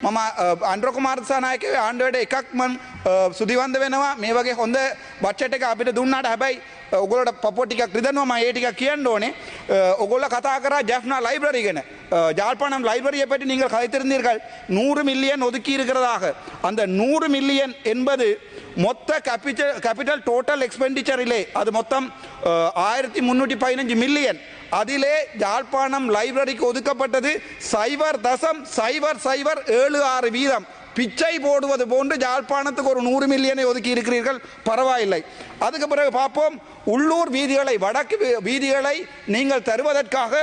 මම අන්ඩ්‍ර කුමාර්සානායකව ආණ්ඩුවට එකක් මන් සුදිවන්ද වෙනවා. මේ වගේ හොඳ බච්චට එක අපිට දුන්නාට හැබැයි ඔගොලට පොටිකක් ්‍රදනවා ඒටික කියන්න ඕනේ. ඔගොල කතාර ජැ්නා ලයිබරි ගෙන. ජාපනම් லைபரிய பற்றி நீங்கள் கலைத்திருந்தீர்கள் நூறு மில்லியன் ஒதுக்கி இருக்கிறதாக அந்த நூறு மில்லியன் என்பது மொத்த கேபிட்டல் கேபிட்டல் டோட்டல் எக்ஸ்பெண்டிச்சரிலே அது மொத்தம் ஆயிரத்தி முன்னூற்றி பதினஞ்சு மில்லியன் அதிலே ஜாழ்ப்பாணம் லைப்ரரிக்கு ஒதுக்கப்பட்டது சைபர் தசம் சைபர் சைபர் ஏழு ஆறு வீதம் பிச்சை போடுவது போன்று யாழ்ப்பாணத்துக்கு ஒரு நூறு மில்லியனை ஒதுக்கி இருக்கிறீர்கள். பரவாயில்லை. அதுக்கு பிறகு பார்ப்போம். உள்ளூர் வீதிகளை வடக்கு வீதிகளை நீங்கள் தருவதற்காக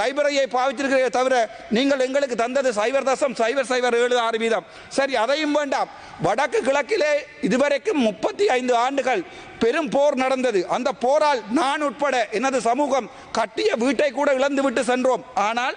லைப்ரரியை பாவித்திருக்கிறீர்கள் தவிர நீங்கள் எங்களுக்கு தந்தது சைவர் தசம் சைவர் சைவர் ஏழு ஆறு வீதம். சரி அதையும் வேண்டாம். வடக்கு கிழக்கிலே இதுவரைக்கும் முப்பத்தி ஐந்து ஆண்டுகள் பெரும் போர் நடந்தது. அந்த போரால் நான் உட்பட எனது சமூகம் கட்டிய வீட்டை கூட இழந்துவிட்டு சென்றோம். ஆனால்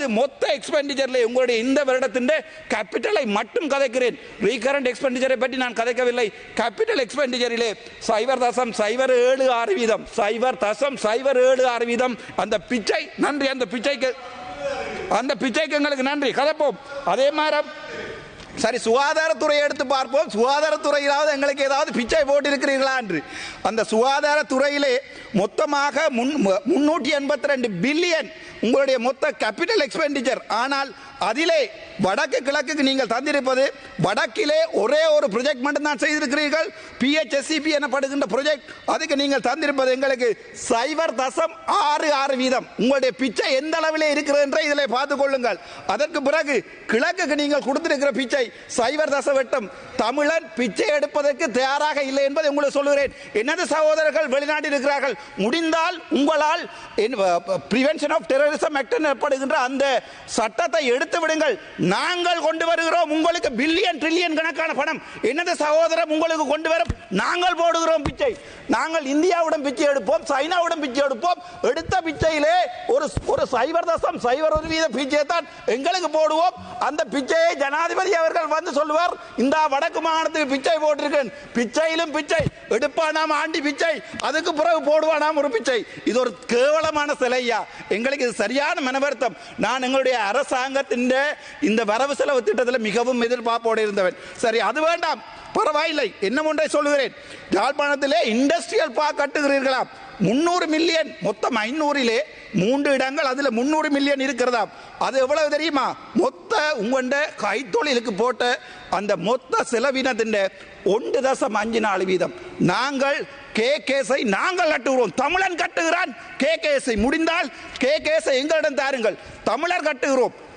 மொத்த எக்ஸ்பெண்டிச்சரில் உங்களுடைய இந்த வருடத்தின் கேபிட்டலை மட்டும் கதைக்கிறேன். ரீகரண்ட் எக்ஸ்பெண்டிச்சரை பற்றி நான் கதைக்கவில்லை. கேபிட்டல் எக்ஸ்பெண்டிச்சரிலே சைவர் தசம் சைவர் ஏழு ஆறு வீதம். சைவர் தசம் சைவர் ஏழு ஆறு வீதம். அந்த பிச்சை நன்றி. அந்த பிச்சைக்கு அந்த பிச்சைக்கு எங்களுக்கு நன்றி. கதைப்போம். அதே மாதிரி சரி சுகாதாரத்துறையை எடுத்து பார்ப்போம். சுகாதாரத்துறையிலாவது எங்களுக்கு ஏதாவது பிச்சை போட்டிருக்கிறீர்களா என்று. அந்த சுகாதாரத்துறையிலே மொத்தமாக முன் முன்னூற்றி எண்பத்தி ரெண்டு பில்லியன் உங்களுடைய மொத்த கேபிட்டல் எக்ஸ்பெண்டிச்சர் ஆனால் அதிலே வடக்கு கிழக்குக்கு நீங்கள் தந்திருப்பது வடக்கிலே ஒரே ஒரு ப்ரொஜெக்ட் மட்டும்தான் செய்திருக்கிறீர்கள். பிஹெச்எஸ்சிபி எனப்படுகின்ற ப்ரொஜெக்ட் அதுக்கு நீங்கள் தந்திருப்பது எங்களுக்கு சைபர் தசம் ஆறு ஆறு வீதம். உங்களுடைய பிச்சை எந்த அளவிலே இருக்கிறது என்றே இதில் பார்த்து கொள்ளுங்கள். அதற்கு பிறகு கிழக்குக்கு நீங்கள் கொடுத்திருக்கிற பிச்சை சைபர் தச வெட்டம் தமிழன் பிச்சை எடுப்பதற்கு தயாராக இல்லை என்பதை உங்களுக்கு சொல்லுகிறேன். எனது சகோதரர்கள் வெளிநாட்டில் இருக்கிறார்கள். முடிந்தால் உங்களால் prevention of uh, terrorism act எனப்படுகின்ற அந்த சட்டத்தை எடுத்து விடுங்கள். நாங்கள் கொண்டு வருகிறோம் உங்களுக்கு பில்லியன் ட்ரில்லியன் கணக்கான பணம். என்னது சகோதரம் உங்களுக்கு கொண்டு வரும் நாங்கள் போடுகிறோம் பிச்சை. நாங்கள் இந்தியாவுடன் பிச்சை எடுப்போம் சைனாவுடன் பிச்சை எடுப்போம். எடுத்த பிச்சையிலே ஒரு ஒரு சைபர் தசம் சைபர் வீத பிச்சையை தான் எங்களுக்கு போடுவோம். அந்த பிச்சையை ஜனாதிபதி அவர்கள் வந்து சொல்லுவார் இந்த வடக்கு மாகாணத்துக்கு பிச்சை போட்டிருக்கேன். பிச்சையிலும் பிச்சை. எடுப்பானாம் ஆண்டி பிச்சை. அதுக்கு பிறகு போடுவானாம் ஒரு பிச்சை. இது ஒரு கேவலமான சிலையா எங்களுக்கு இது சரியான மனவர்த்தம். நான் எங்களுடைய அரசாங்கத்தின் இந்த வரவு செலவு திட்டத்தில் மிகவும் எதிர்பார்ப்போடு இருந்தவன். சரி அது வேண்டாம். பரவாயில்லை. என்ன ஒன்றை சொல்லுகிறேன்? யாழ்ப்பாணத்திலே இண்டஸ்ட்ரியல் பார்க் கட்டுகிறீர்களாம் முந்நூறு மில்லியன் மொத்தம் ஐநூறிலே மூன்று இடங்கள் அதில் முந்நூறு மில்லியன் இருக்கிறதா அது எவ்வளவு தெரியுமா? மொத்த உங்கண்ட கைத்தொழிலுக்கு போட்ட அந்த மொத்த செலவினத்தின் ஒன்று தசம் அஞ்சு நாலு வீதம். நாங்கள் கே கேஸை நாங்கள் கட்டுகிறோம். தமிழன் கட்டுகிறான். கே கேஸை முடிந்தால் கே கேஸை எங்களிடம் தாருங்கள். தமிழர் கட்டுகிறோம்.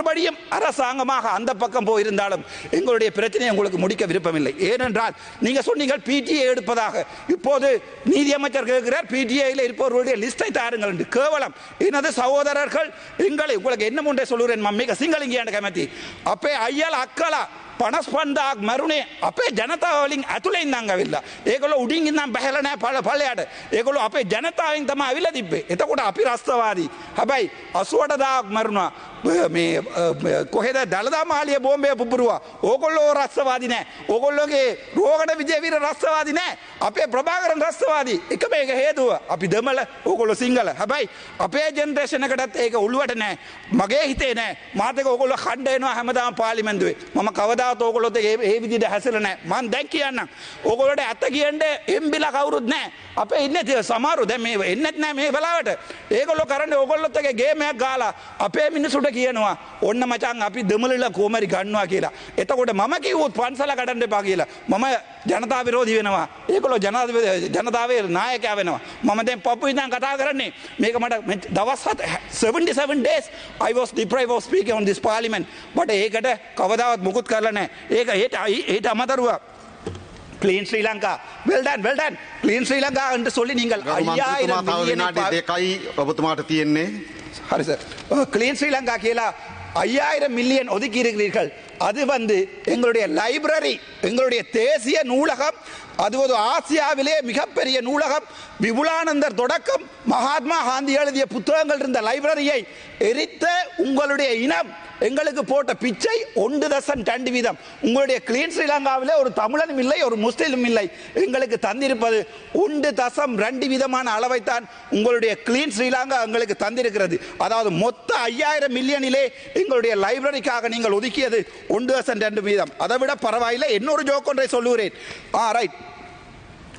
மறுபடியும் அரசாங்கமாக அந்த பக்கம் போயிருந்தாலும் எங்களுடைய பிரச்சனையை உங்களுக்கு முடிக்க விருப்பமில்லை. ஏனென்றால் நீங்கள் சொன்னீங்கள் பிடிஏ எடுப்பதாக. இப்போது நீதியமைச்சர் கேட்கிறார் பிடிஏயில் இருப்பவர்களுடைய லிஸ்டை தாருங்கள் என்று. கேவலம். எனது சகோதரர்கள் எங்களை உங்களுக்கு என்ன முன்னே சொல்லுகிறேன் மம்மிக சிங்களிங்கியான கமிட்டி அப்பே ஐயல் அக்கலா ಪಣಸ್ಪಂದಾಗ ಮರುಣೆ அப்பே ಜನತಾ ಅವಲಿಂಗ್ ಅತುಲೆಯಿಂದ ಹಂಗವಿಲ್ಲ ಏಗಳು ಉಡಿಂಗಿಂದ ಬೆಹಲನೆ ಪಳ ಪಳ್ಯಾಡ ಏಗಳು ಅಪೆ ಜನತಾ ಹಿಂಗ್ ತಮ್ಮ ಅವಿಲ್ಲ ದಿಬ್ಬೆ ಎತ ಕೂಡ ಅಪಿ ರಾಸ್ತವಾದಿ ಹಬೈ මේ කොහෙද දළදා මාලිය බෝම්බය පුපුරුවා? ඕකොල්ලෝ රස්සවාදි නෑ. ඕකොල්ලොගේ රෝගට විජයවීර රස්සවාදි නෑ. අපේ ප්‍රභාකරන් රස්සවාදී. එක මේක හේතුව. අපි දෙමල ඕකොල්ලො සිංහල. හැබැයි අපේ ජෙන්දේශනකටත් ඒක උළුවට නෑ. මගේ හිතේ නෑ. මාතක ඔකොල්ල කණ්ඩයනවා හැමදාම පාලිමෙන්දුවේ මම කවදාත් ඕකොලොත් ඒ ඒ විදිහට හැසිරෙන්නේ නැහැ මම දැන් කියන්නම්. ඕගොල්ලෝට ඇත්ත කියන්න එම්බිලා කවුරුත් නැහැ අපේ ඉන්නේ තිය සමහරු. දැන් මේ එන්නෙත් නැහැ මේ වෙලාවට. ඒගොල්ලෝ කරන්නේ ඕගොල්ලොත් එක ගේම් එකක් ගාලා. අපේ මිනිසුන්ට කියනවා ඔන්න මචන් අපි දෙමලලා කෝමරි ගන්නවා කියලා. එතකොට මම කිව්වොත් පන්සල කඩන්න එපා කියලා. මම ජනතා විරෝධී වෙනවා. ඒකලෝ ජනාධිප ජනතාවේ නායකයා වෙනවා. මම දැන් පපු ඉඳන් කතා කරන්නේ. මේක මට දවස් 77 days I was deprived of speaking on this parliament. බට ඒකට කවදාවත් මුකුත් කරලා නැහැ. ඒක හෙට හෙට අමතරුවා clean Sri Lanka well done well done clean Sri Lanka අන්ට සොලි නිගල් අයියායි දෙකයි ඔබතුමාට තියෙන්නේ ஹரி சார் கிளீன் ஸ்ரீலங்கா கீழே ஐயாயிரம் மில்லியன் ஒதுக்கி இருக்கிறீர்கள் அது வந்து எங்களுடைய லைப்ரரி எங்களுடைய தேசிய நூலகம் அது ஒரு ஆசியாவிலே மிகப்பெரிய நூலகம் விபுலானந்தர் தொடக்கம் மகாத்மா காந்தி எழுதிய புத்தகங்கள் இருந்த லைப்ரரியை எரித்த உங்களுடைய இனம் எங்களுக்கு போட்ட பிச்சை ஒன்று தசம் ரெண்டு வீதம். உங்களுடைய கிளீன் ஸ்ரீலங்காவில் ஒரு தமிழனும் இல்லை ஒரு முஸ்லீமும் இல்லை. எங்களுக்கு தந்திருப்பது ஒன்று தசம் ரெண்டு விதமான அளவைத்தான் உங்களுடைய கிளீன் ஸ்ரீலங்கா எங்களுக்கு தந்திருக்கிறது. அதாவது மொத்த ஐயாயிரம் மில்லியனிலே எங்களுடைய லைப்ரரிக்காக நீங்கள் ஒதுக்கியது ஒன்று தசம் ரெண்டு வீதம். அதை விட பரவாயில்லை இன்னொரு ஜோக் ஒன்றை சொல்லுகிறேன். ஆ ரைட்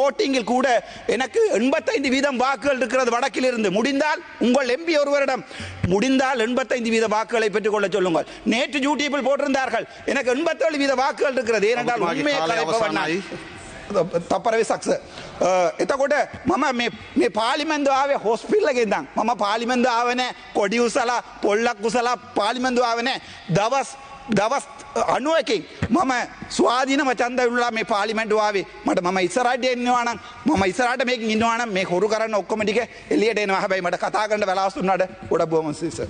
ஓட்டிங்கில் கூட எனக்கு எண்பத்தைந்து வீதம் வாக்குகள் இருக்கிறது வடக்கில் இருந்து முடிந்தால் உங்கள் எம்பி ஒருவரிடம் முடிந்தால் எண்பத்தைந்து வீத வாக்குகளை பெற்றுக்கொள்ள சொல்லுங்கள் நேற்று யூடியூப்பில் போட்டிருந்தார்கள் எனக்கு எண்பத்தேழு வீத வாக்குகள் இருக்கிறது ஏனென்றால் உண்மையை கலைப்பவன் తప్పరవి సక్సెస్ එතකොට මම මේ පාලිමන්ද ආවේ හොස්පිල්ලගෙන්දම් මම පාලිමන්ද ආවනෑ කොඩි උසලා பொள்ள குசலா பாலிமந்து ஆவனே தவஸ் දවස් අනුවකින් මම ස්වාධීනම චන්දවිල්ලා මේ පාලිමෙන්ටවාවේ මට ම ඉස්සරට එන්නවාන ම ඉස්සරට මේ ඉන්නවාන මේ හොරු කරන්න ඔක්කොමටික එලියට එනවා හැබයි මට කතාගන්න වෙලාස්තුන්නට ගොඩ බෝමසිස.